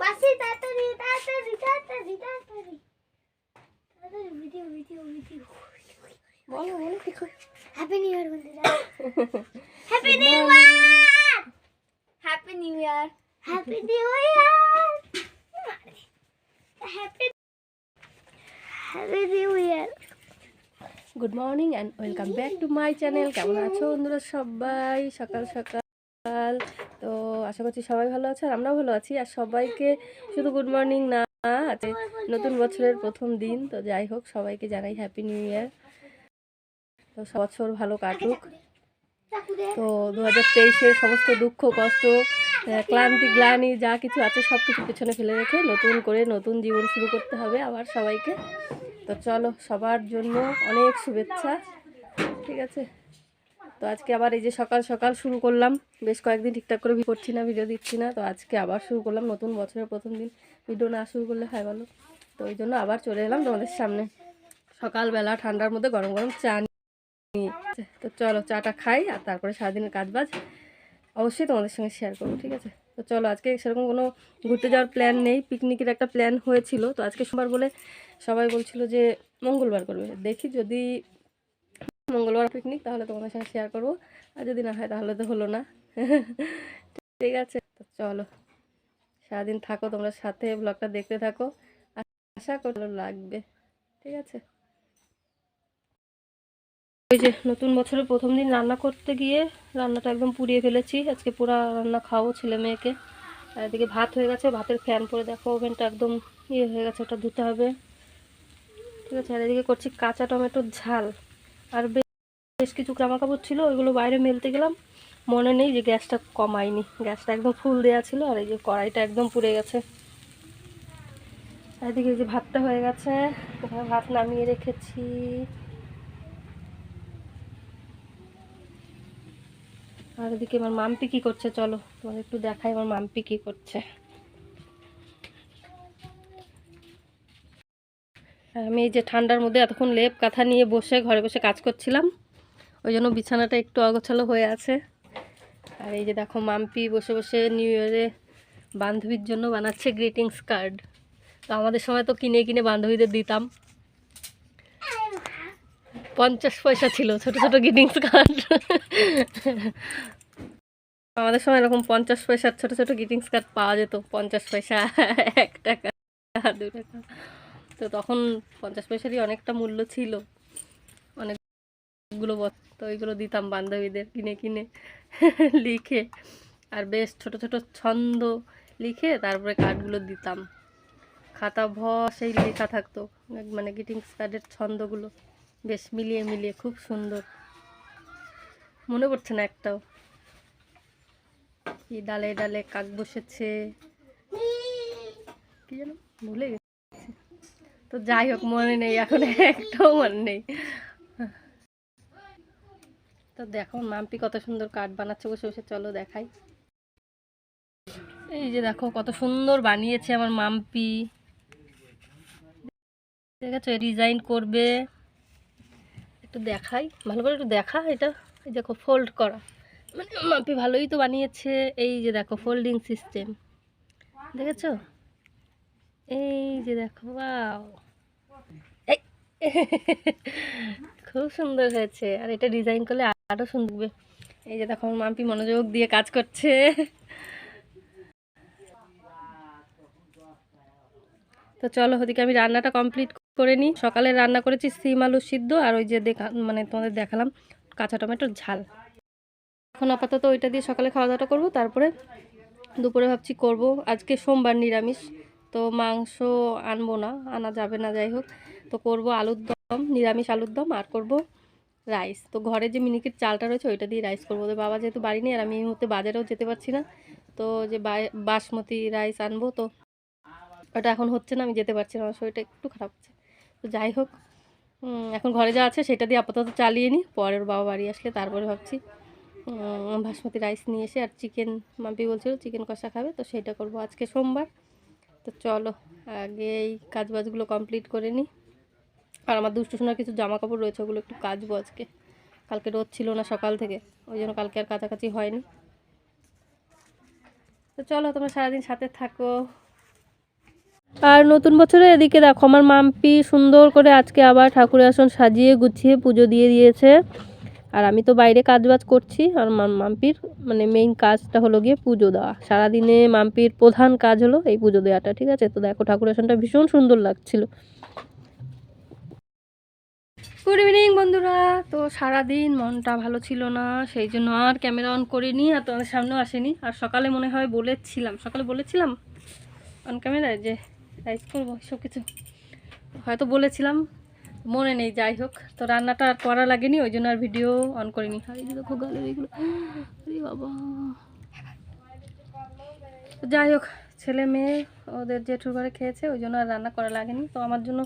মাসি তাড়াতাড়ি তাড়াতাড়ি তাড়াতাড়ি তাড়াতাড়ি। তাড়াতাড়ি ভিডিও ভিডিও ভিডিও বলো বলো কিছু হ্যাপি নিউ ইয়ার বন্ধুরা। Happy new year happy new year happy new year happy happy new year good morning and welcome back to my channel কেমন আছো বন্ধুরা সবাই? সকাল সকাল। তো আশা করছি সবাই ভালো আছে আর আমরাও ভালো আছি। আর সবাইকে শুধু গুড মর্নিং না আছে নতুন বছরের প্রথম দিন। তো যাই হোক, সবাইকে জানাই হ্যাপি নিউ ইয়ার তো বছর ভালো কাটুক। তো দু হাজার তেইশের সমস্ত দুঃখ, কষ্ট ক্লান্তি, গ্লানি, যা কিছু আছে সব কিছু পেছনে ফেলে রেখে নতুন করে নতুন জীবন শুরু করতে হবে আবার সবাইকে। তো চলো, সবার জন্য অনেক শুভেচ্ছা। ঠিক আছে? তো আজকে আবার এই যে সকাল সকাল শুরু করলাম। বেশ কয়েকদিন ঠিকঠাক করে ভিডিও করছি না ভিডিও দিচ্ছি না। তো আজকে আবার শুরু করলাম নতুন বছরের প্রথম দিন। ভিডিও না শুরু করলে হয় ভালো তো ওই জন্য আবার চলে এলাম তোমাদের সামনে। সকালবেলা ঠান্ডার মধ্যে গরম গরম চা নিয়ে। তো চলো চাটা খাই আর তারপরে সারাদিনের কাজ বাজ অবশ্যই তোমাদের সঙ্গে শেয়ার করব, ঠিক আছে? তো চলো আজকে সেরকম কোনো ঘুরতে যাওয়ার প্ল্যান নেই। পিকনিকের একটা প্ল্যান হয়েছিল। তো আজকে সোমবার বলে সবাই বলছিল যে মঙ্গলবার করবে। দেখি যদি মঙ্গলবার পিকনিক তাহলে তোমাদের সঙ্গে শেয়ার করব। আর যদি না হয়, তাহলে তো হলো না। ঠিক আছে, তো চলো। সারাদিন থাকো, তোমরা সাথে ব্লগটা দেখতে থাকো। আশা করি ভালো লাগবে। ঠিক আছে? ওই যে নতুন বছরের প্রথম দিন রান্না করতে গিয়ে রান্নাটা একদম পুড়িয়ে ফেলেছি। আজকে পুরা রান্না খাওয়াবো ছেলে মেয়েকে। আর এদিকে ভাত হয়ে গেছে, ভাতের ফ্যান পরে দেখো ওভেনটা একদম ইয়ে হয়ে গেছে, ওটা ধুতে হবে। ঠিক আছে, আর এদিকে করছি কাঁচা টমেটোর ঝাল। আর বেশ কিছু জামা কাপড় ছিল, ওইগুলো বাইরে মেলতে গেলাম। মনে নেই যে গ্যাসটা কমায়নি। গ্যাসটা একদম ফুল দেওয়া ছিল আর এই যে কড়াইটা একদম পুড়ে গেছে। এদিকে যে ভাতটা হয়ে গেছে। ভাত নামিয়ে রেখেছি। আর এদিকে আমার মাম্পি কি করছে, চলো তোমাদের একটু দেখাই আমার মাম্পি কি করছে। আমি এই যে ঠান্ডার মধ্যে এতক্ষণ লেপ কাঁথা নিয়ে বসে ঘরে বসে কাজ করছিলাম। ওই জন্য বিছানাটা একটু অগোছালো হয়ে আছে। আর এই যে দেখো, মাম্পি বসে বসে নিউ ইয়ারে বান্ধবীর জন্য বানাচ্ছে গ্রিটিংস কার্ড তো আমাদের সময় তো কিনে কিনে বান্ধবীদের দিতাম। পঞ্চাশ পয়সা ছিল, ছোট ছোট গ্রিটিংস কার্ড আমাদের সময় এরকম পঞ্চাশ পয়সার ছোট ছোট গ্রিটিংস কার্ড পাওয়া যেত। পঞ্চাশ পয়সা, এক টাকা, দু টাকা। তো তখন পঞ্চাশ পয়সারই অনেকটা মূল্য ছিল। অনেকগুলো বছর ওইগুলো দিতাম বান্ধবীদের কিনে কিনে লিখে। আর বেশ ছোট ছোট ছন্দ লিখে তারপরে কার্ডগুলো দিতাম। খাতা ভ সেই লেখা থাকতো মানে গ্রিটিংস কার্ডের ছন্দগুলো। বেশ মিলিয়ে মিলিয়ে, খুব সুন্দর। মনে পড়ছে না একটাও। কি ডালে ডালে কাক বসেছে। কি যেন ভুলে গেছে। তো যাই হোক, মনে নেই, এখন একটাও মনে নেই। তো দেখো, মাম্পি কত সুন্দর কাঠ বানাচ্ছে, বসে বসে চলো দেখাই। এই যে দেখো, কত সুন্দর বানিয়েছে আমার মাম্পি। ঠিক আছে ডিজাইন করবে। একটু দেখাই, ভালো করে একটু দেখা এটা। এই দেখো ফোল্ড করা। মানে মাম্পি ভালোই তো বানিয়েছে। এই যে দেখো ফোল্ডিং সিস্টেম দেখেছ? এই যে দেখো বাও খুব সুন্দর হয়েছে। আর এটা ডিজাইন করলে আরও সুন্দর এই যে দেখো, মাম্পি মনোযোগ দিয়ে কাজ করছে। তো চলো, ওদিকে আমি রান্নাটা কমপ্লিট করে নিই। সকালে রান্না করেছি সিম আলু সিদ্ধ আর ওই যে দেখা মানে তোমাদের দেখালাম, কাঁচা টমেটোর ঝাল। এখন আপাতত ওইটা দিয়ে সকালে খাওয়া দাওয়াটা করব, তারপরে দুপুরে ভাবছি করব। আজকে সোমবার নিরামিষ, তো মাংস আনব না, আনা যাবে না, যাই হোক। তো করব আলুর দম, নিরামিষ আলুর দম আর করব রাইস তো ঘরে যে মিনিকেট চালটা রয়েছে, ওইটা দিয়ে রাইস করব। তো বাবা যেহেতু বাড়ি নেই আর আমি এই মুহূর্তে বাজারেও যেতে পারছি না, তো যে বাসমতি রাইস আনব, তো ওটা এখন হচ্ছে না, আমি যেতে পারছি না, আমার শরীরটা একটু খারাপ হচ্ছে। তো যাই হোক এখন ঘরে যা আছে সেটা দিয়ে আপাতত চালিয়ে নিই পরের বাবা বাড়ি আসলে তারপরে ভাবছি বাসমতি রাইস নিয়ে এসে আর চিকেন মাম্পি বলছিল চিকেন কষা খাবে, তো সেটা করব আজকে সোমবার। তো চলো, আগে এই কাজবাজগুলো কমপ্লিট করে নিই আর আমার দুষ্টু সোনার কিছু জামা কাপড় রয়েছে, ওগুলো একটু কাচবো আজকে। কালকে রোদ ছিল না সকাল থেকে, ওই জন্য কালকে আর কাছাকাছি হয়নি। তো চলো, তোমরা সারাদিন সাথে থাকো। আর নতুন বছরে এদিকে দেখো, আমার মাম্পি সুন্দর করে আজকে আবার ঠাকুরের আসন সাজিয়ে, গুছিয়ে পুজো দিয়ে দিয়েছে। আর আমি তো বাইরে কাজ বাজ করছি, আর মাম- মাম্পির মানে মেইন কাজটা হলো গিয়ে পুজো দেওয়া। সারাদিনে মাম্পির প্রধান কাজ হলো এই পুজো দেওয়াটা, ঠিক আছে? তো দেখো ঠাকুরের আসনটা ভীষণ সুন্দর লাগছিল। গুড ইভিনিং বন্ধুরা। তো সারাদিন মনটা ভালো ছিল না, সেই জন্য আর ক্যামেরা অন করিনি, আর তোমাদের সামনেও আসেনি। আর সকালে মনে হয় বলেছিলাম, সকালে বলেছিলাম অন ক্যামেরায় যে লাইভ করব, সব কিছু। হয়তো বলেছিলাম, মনে নেই, যাই হোক। তো রান্নাটা আর করা লাগেনি, ওই জন্য আর ভিডিও অন করিনি। আরে বাবা। যাই হোক, ছেলে মেয়ে ওদের জেঠুর ঘরে খেয়েছে, ওই জন্য আর রান্না করা লাগেনি। তো আমার জন্য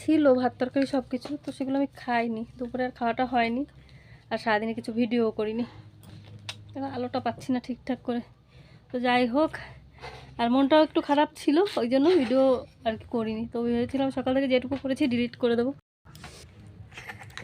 ছিল ভাত তরকারি সব কিছু তো সেগুলো আমি খাইনি। দুপুরে আর খাওয়াটা হয়নি আর সারাদিনে কিছু ভিডিও করিনি। এবার আলোটা পাচ্ছি না ঠিকঠাক করে। তো যাই হোক আর মনটাও একটু খারাপ ছিল ওই জন্য ভিডিও আর কি করিনি। তো ভেবেছিলাম সকাল থেকে যেটুকু করেছি ডিলিট করে দেবো।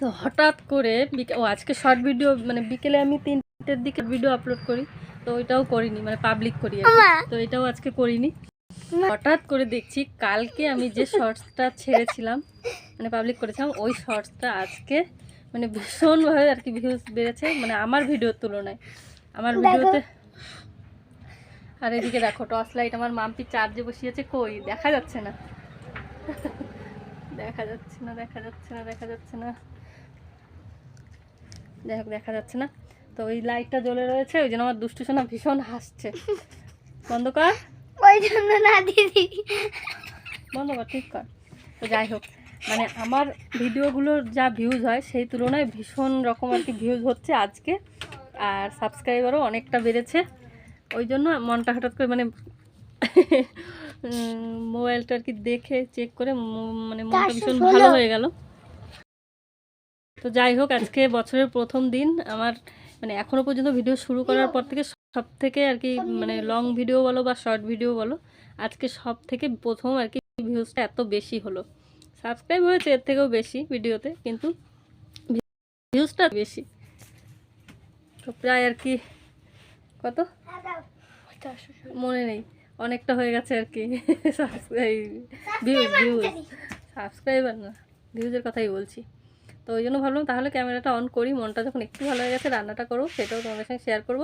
তো হঠাৎ করে ও আজকে শর্ট ভিডিও মানে বিকেলে আমি তিনটের দিকে ভিডিও আপলোড করি তো ওইটাও করিনি মানে পাবলিক করি। তো এটাও আজকে করিনি। হঠাৎ করে দেখছি কালকে আমি যে শর্টসটা ছেড়েছিলাম মানে পাবলিক করেছিলাম ওই শর্টসটা আজকে মানে ভীষণভাবে আর কি ভিউজ বেড়েছে মানে আমার ভিডিওর তুলনায়। আমার ভিডিওতে আর এদিকে দেখো টর্চ লাইট আমার মাম্পি চার্জে বসিয়েছে কই? দেখা যাচ্ছে না। দেখা যাচ্ছে না দেখা যাচ্ছে না দেখা যাচ্ছে না। যাই হোক দেখা যাচ্ছে না। তো ওই লাইটটা জ্বলে রয়েছে ওই জন্য আমার দুষ্টু সোনা ভীষণ হাসছে। বন্ধ কর। ওই জন্য না দিদি। বন্ধ কর ঠিক কর। তো যাই হোক মানে আমার ভিডিওগুলোর যা ভিউজ হয় সেই তুলনায় ভীষণ রকম আর কি ভিউজ হচ্ছে আজকে। আর সাবস্ক্রাইবারও অনেকটা বেড়েছে। ওই জন্য মনটা হঠাৎ করে মানে মোবাইলটা আর কি দেখে চেক করে মানে মনটা ভীষণ ভালো হয়ে গেল। তো যাই হোক আজকে বছরের প্রথম দিন। আমার মানে এখনও পর্যন্ত ভিডিও শুরু করার পর থেকে সব থেকে আর কি মানে লং ভিডিও বলো বা শর্ট ভিডিও বলো আজকে সব থেকে প্রথম আর কি ভিউজটা এত বেশি হলো। সাবস্ক্রাইব হয়েছে এর থেকেও বেশি ভিডিওতে কিন্তু ভিউজটা বেশি। তো প্রায় আর কি কত? মনে নেই অনেকটা হয়ে গেছে আর কি। সাবস্ক্রাইব ভিউজ ভিউজ সাবস্ক্রাইবার না ভিউজের কথাই বলছি। তো ওই জন্য ভাবলাম তাহলে ক্যামেরাটা অন করি মনটা যখন একটু ভালো হয়ে গেছে রান্নাটা করব সেটাও তোমাদের সঙ্গে শেয়ার করব।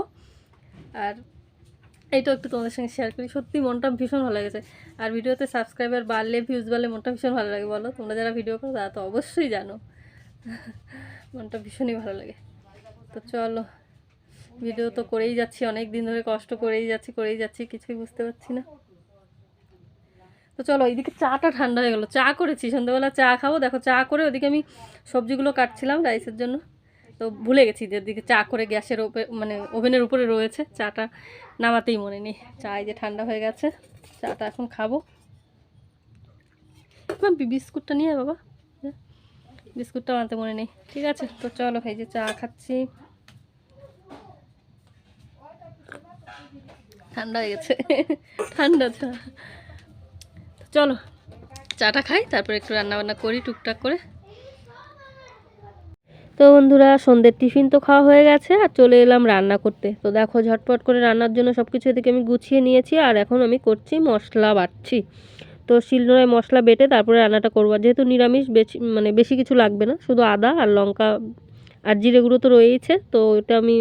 আর এইটাও একটু তোমাদের সঙ্গে শেয়ার করি। সত্যি মনটা ভীষণ ভালো লেগেছে। আর ভিডিওতে সাবস্ক্রাইবার বাড়লে ভিউজ বাড়লে মনটা ভীষণ ভালো লাগে, বলো? তোমরা যারা ভিডিও করো, তারা তো অবশ্যই জানো। মনটা ভীষণই ভালো লাগে। তো চলো ভিডিও তো করেই যাচ্ছি অনেক দিন ধরে কষ্ট করেই যাচ্ছি করেই যাচ্ছি, কিছুই বুঝতে পারছি না। তো চলো, এইদিকে চাটা ঠান্ডা হয়ে গেলো। চা করেছি, সন্ধ্যাবেলা চা খাব। দেখো, চা করে ওদিকে আমি সবজিগুলো কাটছিলাম রাইসের জন্য। তো ভুলে গেছি যে দিকে চা করে গ্যাসের ওপরে মানে ওভেনের উপরে রয়েছে। চাটা নামাতেই মনে নেই। চা যে ঠান্ডা হয়ে গেছে। চাটা এখন খাব। বিস্কুটটা নিয়ে বাবা। যা। বিস্কুটটা আনতে মনে নেই। ঠিক আছে, তো চলো এই যে চা খাচ্ছি। ঠান্ডা হয়ে গেছে। ঠান্ডা চা। চলো, চাটা খাই, তারপরে একটু রান্নাবান্না করি, টুকটাক করে। তো বন্ধুরা, সন্ধ্যের টিফিন তো খাওয়া হয়ে গেছে আর চলে এলাম রান্না করতে। তো দেখো, ঝটপট করে রান্নার জন্য সব কিছু এদিকে আমি গুছিয়ে নিয়েছি আর এখন আমি করছি মশলা বাটছি। তো শিলনোড়ায় মশলা বেটে তারপরে রান্নাটা করব। যেহেতু নিরামিষ বেশি মানে বেশি কিছু লাগবে না, শুধু আদা আর লঙ্কা আর জিরে গুঁড়ো তো রয়েইছে। তো এটা আমি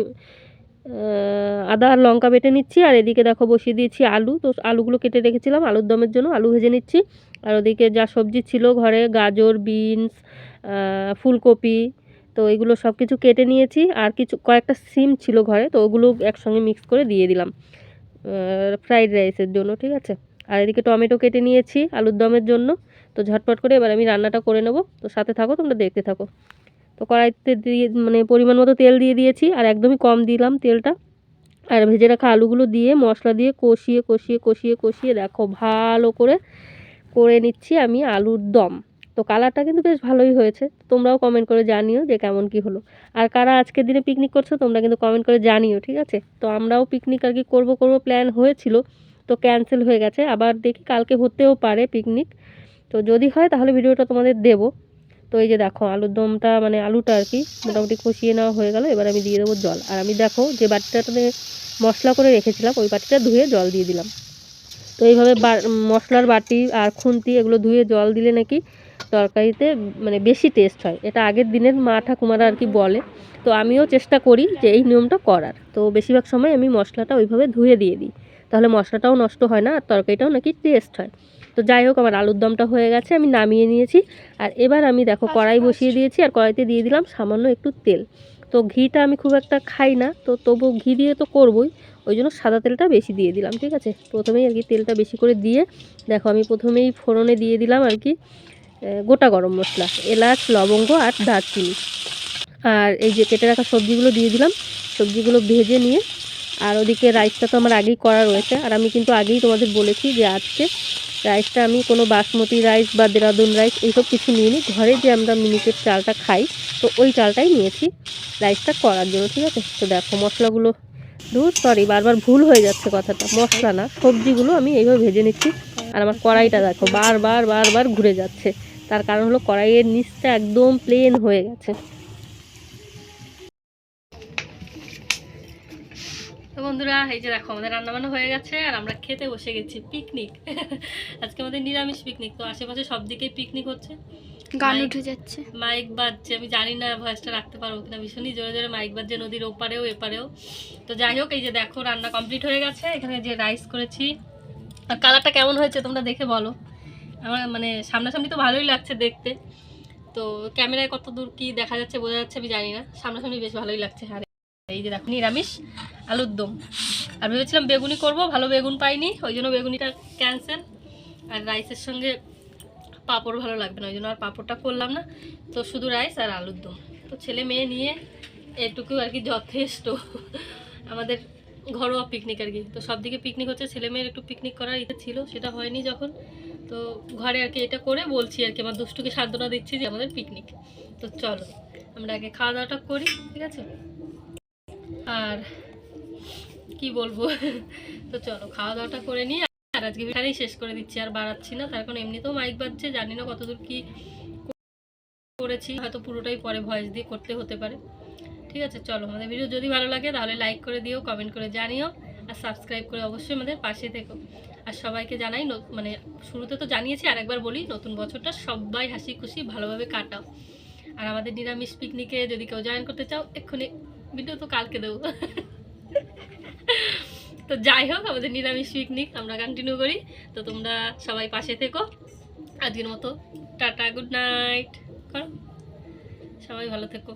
আদা আর লঙ্কা বেটে নিচ্ছি আর এদিকে দেখো বসিয়ে দিয়েছি আলু। তো আলুগুলো কেটে রেখেছিলাম, আলুর দমের জন্য আলু ভেজে নিচ্ছি। আর ওদিকে যা সবজি ছিল, ঘরে গাজর, বিনস ফুলকপি তো এগুলো সব কিছু কেটে নিয়েছি আর কিছু, কয়েকটা সিম ছিল ঘরে, তো ওগুলো একসঙ্গে মিক্স করে দিয়ে দিলাম ফ্রাইড রাইসের জন্য, ঠিক আছে? আর এদিকে টমেটো কেটে নিয়েছি আলুর দমের জন্য, তো ঝটপট করে এবার আমি রান্নাটা করে নেব। তো সাথে থাকো, তোমরা দেখতে থাকো। তো কড়াইতে দিয়ে মানে পরিমাণ মতো তেল দিয়ে দিয়েছি, আর একদমই কম দিলাম তেলটা। আর ভেজে রাখা আলুগুলো দিয়ে, মশলা দিয়ে কষিয়ে কষিয়ে কষিয়ে কষিয়ে দেখো, ভালো করে করে নিচ্ছি আমি আলুর দম। তো কালারটা কিন্তু বেশ ভালোই হয়েছে। তোমরাও কমেন্ট করে জানিও যে কেমন কি হলো। আর কারা আজকের দিনে পিকনিক করছ, তোমরা কিন্তু কমেন্ট করে জানিও, ঠিক আছে? তো আমরাও পিকনিক আর কি করব করব প্ল্যান হয়েছিল, তো ক্যান্সেল হয়ে গেছে। আবার দেখি কালকে হতেও পারে পিকনিক তো যদি হয় তাহলে ভিডিওটা তোমাদের দেবো। তো এই যে দেখো, আলুর দমটা মানে আলুটা আর কি মোটামুটি কষিয়ে নেওয়া হয়ে গেল। এবার আমি দিয়ে দেবো জল। আর আমি দেখো যে বাটিটাতে মশলা করে রেখেছিলাম, ওই বাটিটা ধুয়ে জল দিয়ে দিলাম। তো এইভাবে মশলার বাটি আর খুন্তি এগুলো ধুয়ে জল দিলে নাকি তরকারিতে মানে বেশি টেস্ট হয়। এটা আগের দিনের মা ঠাকুমারা আর কি বলে। তো আমিও চেষ্টা করি যে এই নিয়মটা করার। তো বেশিরভাগ সময় আমি মশলাটা ওইভাবে ধুয়ে দিয়ে দিই। তাহলে মশলাটাও নষ্ট হয় না আর তরকারিটাও নাকি টেস্ট হয়। তো যাই হোক আমার আলুর দমটা হয়ে গেছে আমি নামিয়ে নিয়েছি। আর এবার আমি দেখো কড়াই বসিয়ে দিয়েছি আর কড়াইতে দিয়ে দিলাম সামান্য একটু তেল। তো ঘিটা আমি খুব একটা খাই না তো তবু ঘি দিয়ে তো করবই। ওই জন্য সাদা তেলটা বেশি দিয়ে দিলাম ঠিক আছে? প্রথমেই আর কি তেলটা বেশি করে দিয়ে দেখো আমি প্রথমেই ফোড়নে দিয়ে দিলাম আর কি। গোটা গরম মশলা, এলাচ, লবঙ্গ আর দারচিনি। আর এই যে কেটে রাখা সবজিগুলো দিয়ে দিলাম, সবজিগুলো ভেজে নিয়ে, আর ওদিকে রাইসটা তো আমার আগেই করা রয়েছে। আর আমি কিন্তু আগেই তোমাদের বলেছি যে আজকে রাইসটা আমি কোনো বাসমতি রাইস বা দেরাদুন রাইস এইসব কিছু নিইনি। ঘরে যে আমরা মিনিকেট চালটা খাই, তো ওই চালটাই নিয়েছি রাইসটা করার জন্য, ঠিক আছে? তো দেখো মশলাগুলো দূর সরি বারবার ভুল হয়ে যাচ্ছে কথাটা, মশলা না, সবজিগুলো আমি এইভাবে ভেজে নিচ্ছি। আর আমার কড়াইটা দেখো বারবার বারবার ঘুরে যাচ্ছে। তার কারণ হলো কড়াইয়ের নিচটা একদম প্লেন হয়ে গেছে। তো বন্ধুরা এই যে দেখো আমাদের রান্নাবান্না হয়ে গেছে আর আমরা খেতে বসে গেছি পিকনিক আজকে আমাদের নিরামিষ পিকনিক তো আশেপাশে সব দিকেই পিকনিক হচ্ছে। গান উঠে যাচ্ছে। মাইক বাজছে আমি জানি না ভয়েসটা রাখতে পারব কিনা ভীষণই জোরে জোরে মাইক বাজছে নদীর ওপারেও এপারেও। তো যাই হোক এই যে দেখো রান্না কমপ্লিট হয়ে গেছে। এখানে যে রাইস করেছি। আর কালারটা কেমন হয়েছে তোমরা দেখে বলো। আমার মানে সামনাসামনি তো ভালোই লাগছে দেখতে। তো ক্যামেরায় কত দূর কি দেখা যাচ্ছে, বোঝা যাচ্ছে, আমি জানি না। সামনাসামনি বেশ ভালোই লাগছে, আর এই যে দেখো, নিরামিষ আলুর দম। আর ভেবেছিলাম বেগুনি করব, ভালো বেগুন পাইনি, ওই জন্য বেগুনিটা ক্যান্সেল আর রাইসের সঙ্গে পাঁপড় ভালো লাগবে না, ওই জন্য আর পাঁপড়টা করলাম না। তো শুধু রাইস আর আলুর দম। তো ছেলে মেয়ে নিয়ে এটুকু আর কি যথেষ্ট। আমাদের ঘরোয়া পিকনিক আর কি। তো সব দিকে পিকনিক হচ্ছে, ছেলে মেয়ের একটু পিকনিক করার ইচ্ছে ছিল, সেটা হয়নি যখন। তো ঘরে আর কি এটা করে বলছি আর কি, আমার দুষ্টুকে সান্ত্বনা দিচ্ছি যে আমাদের পিকনিক তো চলো, আমরা আগে খাওয়া দাওয়াটা করি, ঠিক আছে? আর কি বলব? তো চলো খাওয়া দাওয়াটা করে নিই আর আজকে এখানেই শেষ করে দিচ্ছি, আর বাড়াচ্ছি না। তার কারণ এমনিতেও মাইক বাজছে, জানি না কতদূর কি করেছি, হয়তো পুরোটাই পরে ভয়েস দিয়ে করতে হতে পারে। ঠিক আছে, চলো, আমাদের ভিডিও যদি ভালো লাগে তাহলে লাইক করে দিও কমেন্ট করে জানিও, আর সাবস্ক্রাইব করে অবশ্যই আমাদের পাশে থেকো। আর সবাইকে জানাই মানে শুরুতে তো জানিয়েছি, আর একবার বলি, নতুন বছরটা সবাই হাসি খুশি, ভালোভাবে কাটাও। আর আমাদের নিরামিষ পিকনিকে যদি কেউ জয়েন করতে চাও, এক্ষুনি ভিডিও তো কালকে দেবো। তো যাই হোক, আমাদের নিরামিষ পিকনিক আমরা কন্টিনিউ করি। তো তোমরা সবাই পাশে থেকো। আজকের মতো টাটা গুড নাইট করো। সবাই ভালো থেকো।